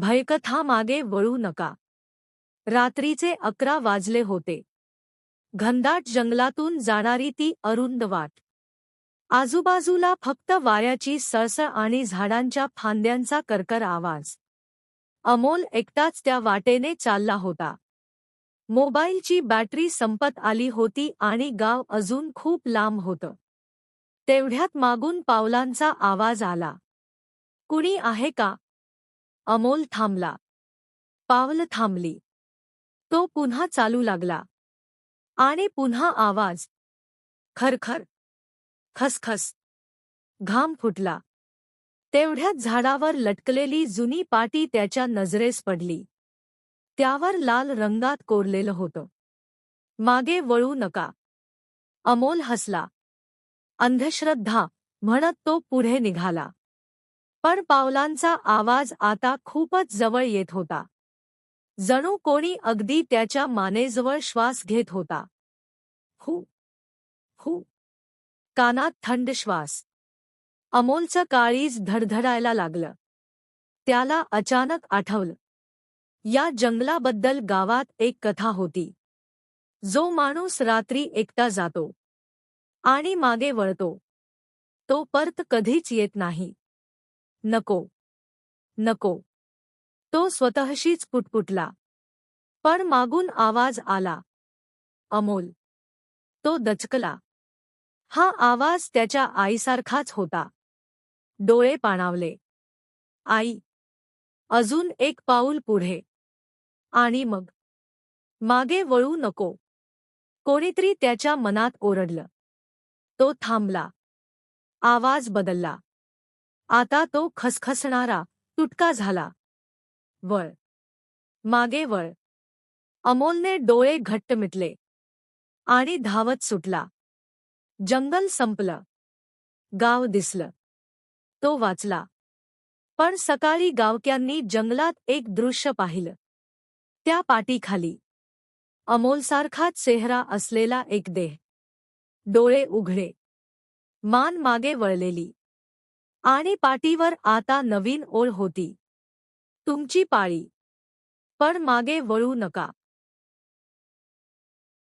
भयकथा मागे वळू नका. रात्रीचे अकरा वाजले होते. घनदाट जंगलातून जाणारी ती अरुंद वाट. आजूबाजूला फक्त वाऱ्याची सळसळ आणि झाडांच्या फांद्यांचा करकर आवाज. अमोल एकटाच त्या वाटेने चालला होता. मोबाईलची बॅटरी संपत आली होती आणि गाव अजून खूप लांब होतं. तेवढ्यात मागून पावलांचा आवाज आला. कुणी आहे का? अमोल थांबला. पावलं थांबली. तो पुन्हा चालू लागला. आणि पुन्हा आवाज. खरखर. खसखस. घाम फुटला. तेवढ्यात झाडावर लटकलेली जुनी पाटी त्याच्या नजरेस पडली. त्यावर लाल रंगात कोरलेलं होतं. मागे वळू नका. अमोल हसला. अंधश्रद्धा म्हणत तो पुढे निघाला. पण पावलांचा आवाज आता खूपच जवळ येत होता. जणू कोणी अगदी त्याच्या मानेजवळ श्वास घेत होता. हु हु कानात थंड श्वास. अमोलचं काळीज धडधडायला लागलं. त्याला अचानक आठवलं. या जंगलाबद्दल गावात एक कथा होती. जो माणूस रात्री एकटा जातो. आणि मागे वळतो. तो परत कधीच येत नाही. नको. नको. तो स्वतःशीच पुटपुटला. पण मागून आवाज आला. अमोल. तो दचकला. हा आवाज त्याच्या आईसारखाच होता. डोळे पाणावले. आई. अजून एक पाऊल पुढे. आणि मग. मागे वळू नको. कोणीतरी त्याच्या मनात ओरडलं. तो थांबला. आवाज बदलला. आता तो खसखसणारा तुटका झाला. वळ. मागे वळ. अमोलने डोळे घट्ट मिटले. आणि धावत सुटला. जंगल संपलं. गाव दिसलं. तो वाचला. पण सकाळी गावक्यांनी जंगलात एक दृश्य पाहिलं. त्या पाटीखाली अमोलसारखाच चेहरा असलेला एक देह. डोळे उघडे. मान मागे वळलेली. आणि पाटीवर आता नवीन ओळ होती. तुमची पाळी. पण मागे वळू नका.